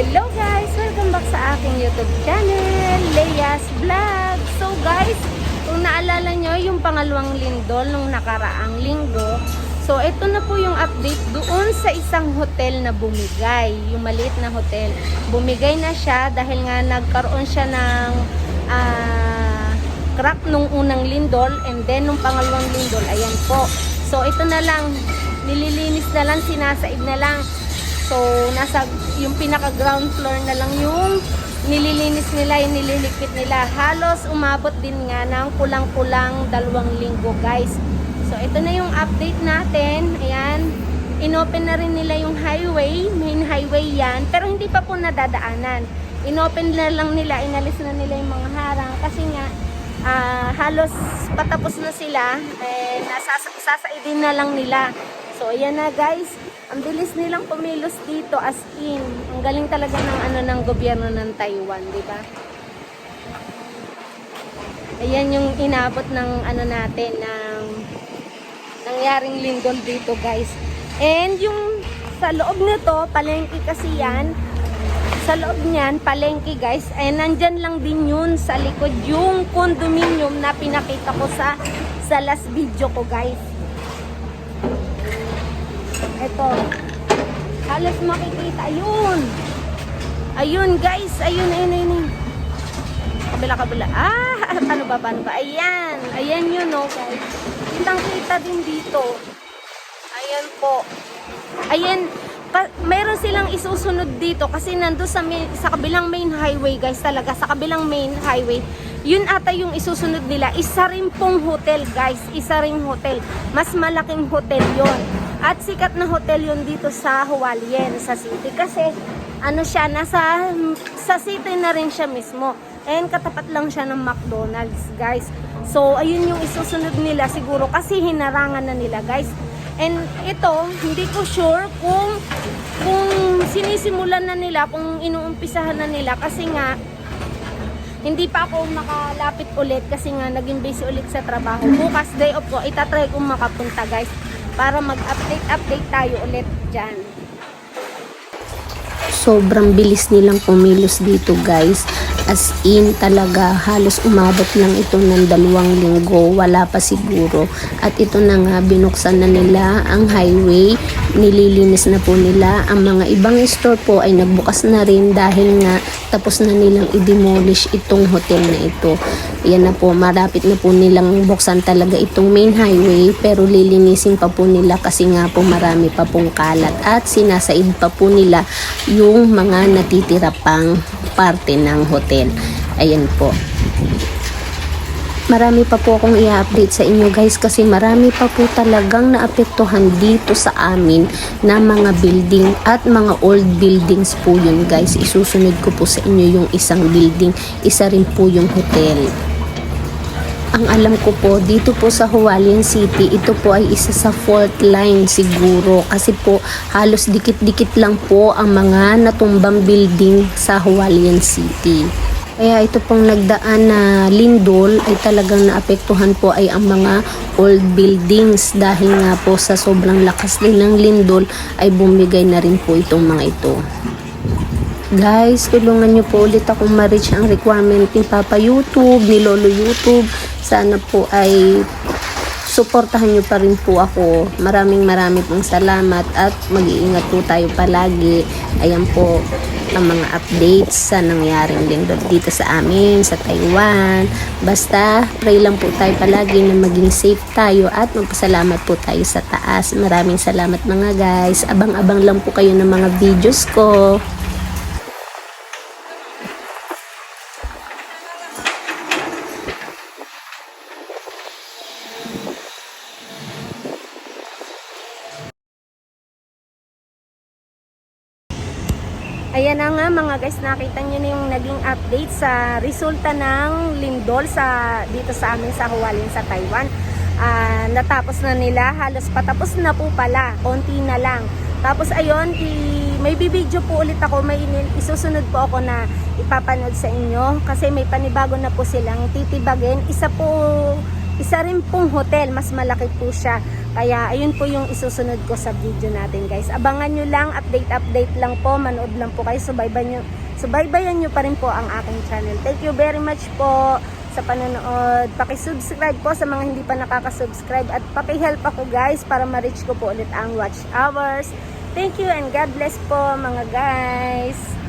Hello guys! Welcome back sa aking YouTube channel, Leia's Vlog! So guys, kung naalala nyo yung pangalawang lindol nung nakaraang linggo, so ito na po yung update doon sa isang hotel na bumigay, yung maliit na hotel. Bumigay na siya dahil nga nagkaroon siya ng uh, crack nung unang lindol and then nung pangalawang lindol, ayan po. So ito na lang, nililinis na lang, sinasaid na lang So, nasa yung pinaka ground floor na lang yung nililinis nila, yung nililikit nila. Halos umabot din nga ng kulang-kulang dalawang linggo, guys. So, ito na yung update natin. Ayan. Inopen na rin nila yung highway. Main highway yan. Pero hindi pa po nadadaanan. Inopen na lang nila. Inalis na nila yung mga harang. Kasi nga, ah, halos patapos na sila. Eh, nasasa- sasaidin na lang nila. So, ayan na guys. Ang bilis nilang pumilos dito as in. Ang galing talaga ng ano ng gobyerno ng Taiwan, di ba? Ayan yung inabot ng ano natin ng nangyaring lindol dito, guys. And yung sa loob nito, palengke kasi yan. Sa loob niyan, palengke guys. And nandyan lang din yun sa likod yung condominium na pinakita ko sa sa last video ko, guys. Ito. Halos makikita. Ayun. Ayun, guys. Ayun, ayun, ayun. Kabila, kabila. Ah, paano ba, paano ba? Ayan. Ayan yun, oh, guys. Kitang kita din dito. Ayan po. Ayan. Pa, mayroon silang isusunod dito kasi nando sa, sa kabilang main highway guys talaga sa kabilang main highway yun ata yung isusunod nila isa rin pong hotel guys isa ring hotel mas malaking hotel yon at sikat na hotel yun dito sa Hualien sa city. Kasi ano siya nasa sa city na rin siya mismo. And katapat lang siya ng McDonald's guys. So ayun yung isusunod nila siguro kasi hinarangan na nila guys. And ito, hindi ko sure kung kung sinisimulan na nila, kung inuumpisahan na nila. Kasi nga hindi pa ako makalapit ulit kasi nga naging busy ulit sa trabaho. Bukas day off ko, itatry kong makapunta guys para mag-update update tayo ulit dyan. Sobrang bilis nilang pumilos dito guys. As in talaga halos umabot lang ito ng dalawang linggo. Wala pa siguro. At ito na nga binuksan na nila ang highway. Nililinis na po nila. Ang mga ibang store po ay nagbukas na rin dahil nga tapos na nilang i-demolish itong hotel na ito. Yan na po marapit na po nilang buksan talaga itong main highway pero lilinisin pa po nila kasi nga po marami pa pong kalat at sinasaid pa po nila yung mga natitira pang parte ng hotel. Ayan po. Marami pa po akong i-update sa inyo guys kasi marami pa po talagang naapektuhan dito sa amin na mga building at mga old buildings po yun guys. Isusunod ko po sa inyo yung isang building, isa rin po yung hotel. Ang alam ko po, dito po sa Hualien City, ito po ay isa sa fault line siguro. Kasi po, halos dikit-dikit lang po ang mga natumbang building sa Hualien City. Kaya ito pong nagdaan na lindol ay talagang naapektuhan po ay ang mga old buildings dahil nga po sa sobrang lakas din ng lindol ay bumigay na rin po itong mga ito. Guys, tulungan nyo po ulit akong ma-reach ang requirement ni Papa YouTube, ni Lolo YouTube. Sana po ay suportahan nyo pa rin po ako. Maraming maraming pong salamat at mag-iingat po tayo palagi. Ayan po ang mga updates sa nangyaring lindol dito sa amin, sa Taiwan. Basta, pray lang po tayo palagi na maging safe tayo at magpasalamat po tayo sa taas. Maraming salamat mga guys. Abang-abang lang po kayo ng mga videos ko. Ayan na nga mga guys, nakita nyo na yung naging update sa resulta ng lindol sa dito sa amin sa Hualien sa Taiwan. Ah, natapos na nila, halos patapos na po pala, konti na lang. Tapos ayun, i- may bibidyo po ulit ako, may isusunod po ako na ipapanood sa inyo kasi may panibago na po silang titibagin. Isa po, isa rin pong hotel, mas malaki po siya. Kaya ayun po yung isusunod ko sa video natin guys. Abangan nyo lang, update-update lang po, manood lang po kayo, subaybayan nyo, subaybayan nyo pa rin po ang aking channel. Thank you very much po. sa panonood. Paki-subscribe po sa mga hindi pa nakaka-subscribe at paki-help ako guys para ma-reach ko po ulit ang watch hours. Thank you and God bless po mga guys.